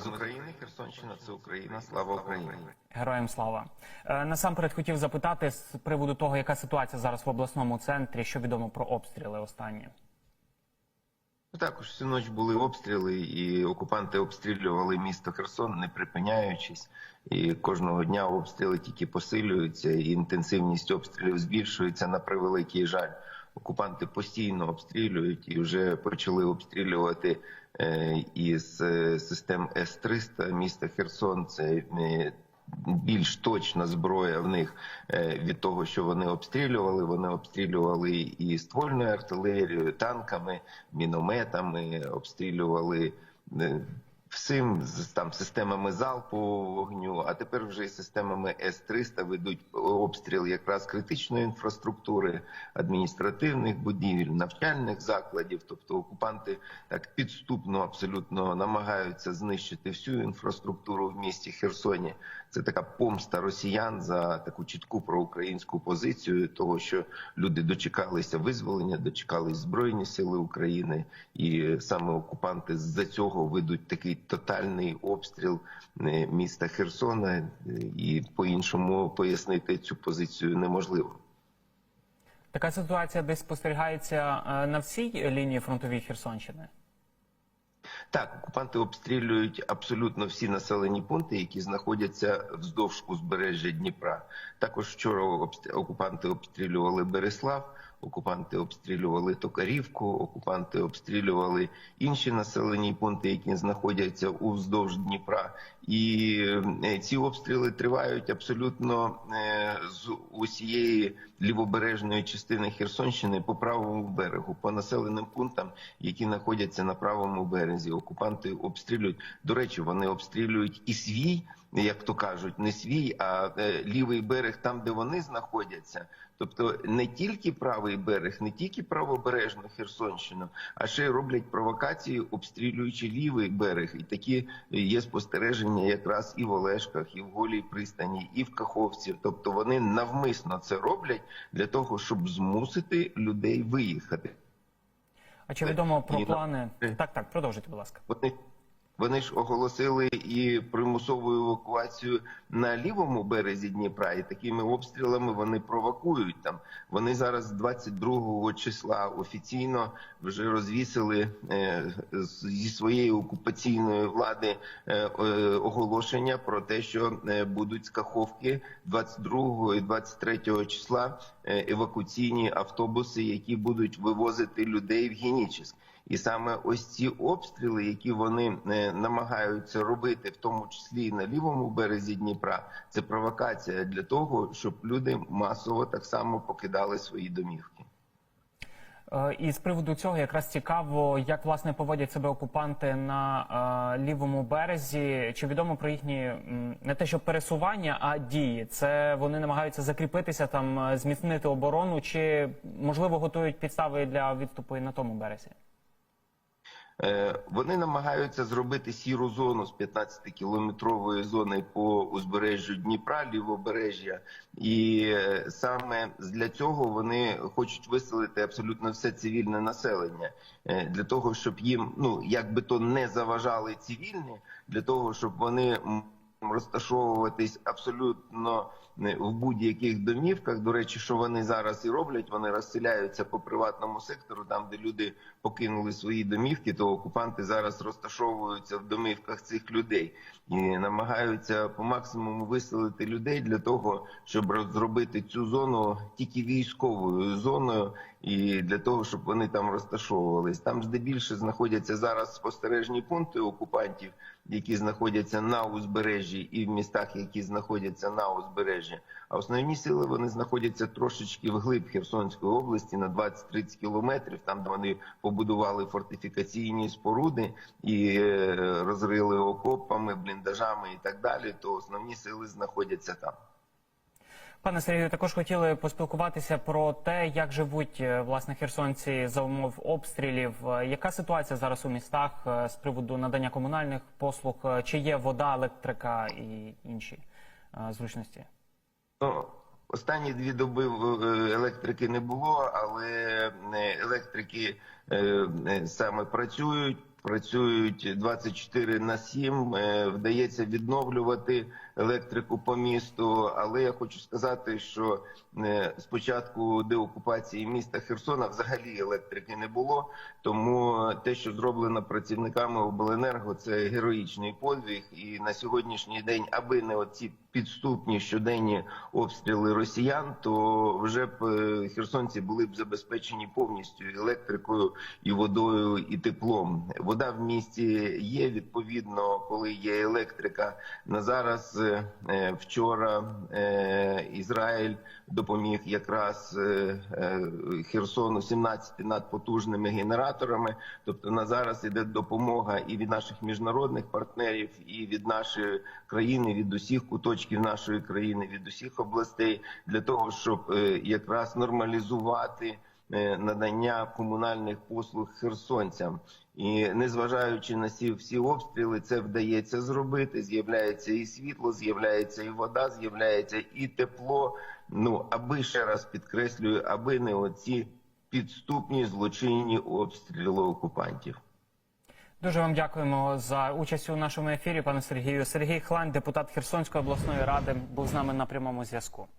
з України. Херсонщина це Україна. Слава Україні. Героям слава Е, насамперед хотів запитати з приводу того, яка ситуація зараз в обласному центрі, що відомо про обстріли останні. Ну, Також всю ніч були обстріли, і окупанти обстрілювали місто Херсон, не припиняючись. І кожного дня обстріли тільки посилюються, і інтенсивність обстрілів збільшується на превеликий жаль. Окупанти постійно обстрілюють і вже почали обстрілювати е, із е, систем С-300 міста Херсон. Це е, більш точна зброя в них від того, що вони обстрілювали. Вони обстрілювали і ствольною артилерією, танками, мінометами, обстрілювали всім там системами залпового вогню. Тепер вже системами С-300 ведуть обстріл якраз критичної інфраструктури, адміністративних будівель, навчальних закладів. Тобто окупанти так підступно абсолютно намагаються знищити всю інфраструктуру в місті Херсоні. Це така помста росіян за таку чітку проукраїнську позицію, того що люди дочекалися визволення, дочекались збройні сили України, і саме окупанти з-за цього ведуть такий тотальний обстріл е, міста Херсона, е, і по-іншому пояснити цю позицію неможливо. Така ситуація десь спостерігається е, на всій лінії фронтовій Херсонщини. Так, окупанти обстрілюють абсолютно всі населені пункти, які знаходяться вздовж узбережжя Дніпра. Також вчора окупанти обстрілювали Береслав, окупанти обстрілювали Токарівку, окупанти обстрілювали інші населені пункти, які знаходяться уздовж Дніпра. І е, ці обстріли тривають абсолютно е, з усієї лівобережної частини Херсонщини по правому берегу, по населеним пунктам, які знаходяться на правому березі. Окупанти обстрілюють. До речі, вони обстрілюють і свій, як то кажуть, не свій, а е, лівий берег, там де вони знаходяться. Тобто не тільки правий берег, не тільки правобережну Херсонщину, а ще й роблять провокації, обстрілюючи лівий берег. І такі є спостереження якраз і в Олешках, і в Голій пристані, і в Каховці. Тобто вони навмисно це роблять для того, щоб змусити людей виїхати. А чи відомо про на- плани? Так, так, продовжуйте, будь ласка. Вони вони ж оголосили і примусову евакуацію на лівому березі Дніпра, і такими обстрілами вони провокують там. Вони зараз 22 числа офіційно вже розвісили е, зі своєї окупаційної влади е, е, оголошення про те, що е, будуть з Каховки 22 і 23 числа е, евакуаційні автобуси, які будуть вивозити людей в Генічеськ. І саме ось ці обстріли, які вони е, намагаються робити, в тому числі і на лівому березі Дніпра, це провокація для того, щоб люди масово так само покидали свої домівки. Е, І з приводу цього якраз цікаво, як власне поводять себе окупанти на е, лівому березі. Чи відомо про їхні не те, що пересування, а дії? Це вони намагаються закріпитися там, е, зміцнити оборону, чи можливо готують підстави для відступу і на тому березі? Е, Вони намагаються зробити сіру зону з 15-кілометрової зони по узбережжю Дніпра, лівобережжя, і е, саме для цього вони хочуть виселити абсолютно все цивільне населення. Е, для того, щоб їм ну як би то не заважали цивільні, для того, щоб вони розташовуватись абсолютно не в будь-яких домівках. До речі, що вони зараз і роблять, вони розселяються по приватному сектору, там де люди покинули свої домівки, то окупанти зараз розташовуються в домівках цих людей і намагаються по максимуму виселити людей для того, щоб зробити цю зону тільки військовою зоною, і для того, щоб вони там розташовувались. Там здебільше знаходяться зараз спостережні пункти окупантів, які знаходяться на узбережжі, і в містах, які знаходяться на узбережжі. А основні сили вони знаходяться трошечки вглиб Херсонської області на 20-30 кілометрів, там де вони побудували фортифікаційні споруди і е, розрили окопами, бліндажами і так далі. То основні сили знаходяться там. Пане Сергію, також хотіли поспілкуватися про те, як живуть е, власне херсонці за умов обстрілів. Е, Яка ситуація зараз у містах е, з приводу надання комунальних послуг? Чи є вода, електрика і інші зручності? Ну, останні дві доби електрики не було, але електрики саме працюють. Працюють 24 на 7, е, вдається відновлювати електрику по місту. Але я хочу сказати, що е, з початку деокупації міста Херсона взагалі електрики не було. Тому те, що зроблено працівниками обленерго, це героїчний подвиг. І на сьогоднішній день, аби не оці підступні щоденні обстріли росіян, то вже б е, херсонці були б забезпечені повністю електрикою і водою і теплом. Вода в місті є. Відповідно, коли є електрика. На зараз е, е, вчора е, Ізраїль допоміг якраз Херсону 17 надпотужними генераторами. Тобто на зараз іде допомога і від наших міжнародних партнерів, і від нашої країни, від усіх куточків нашої країни, від усіх областей для того, щоб якраз нормалізувати надання комунальних послуг херсонцям. І незважаючи на ці всі обстріли, це вдається зробити. З'являється і світло, з'являється і вода, з'являється і тепло. Ну аби ще раз підкреслюю, аби не оці підступні злочинні обстріли окупантів. Дуже вам дякуємо за участь у нашому ефірі, пане Сергію. Сергій Хлань, депутат Херсонської обласної ради, був з нами на прямому зв'язку.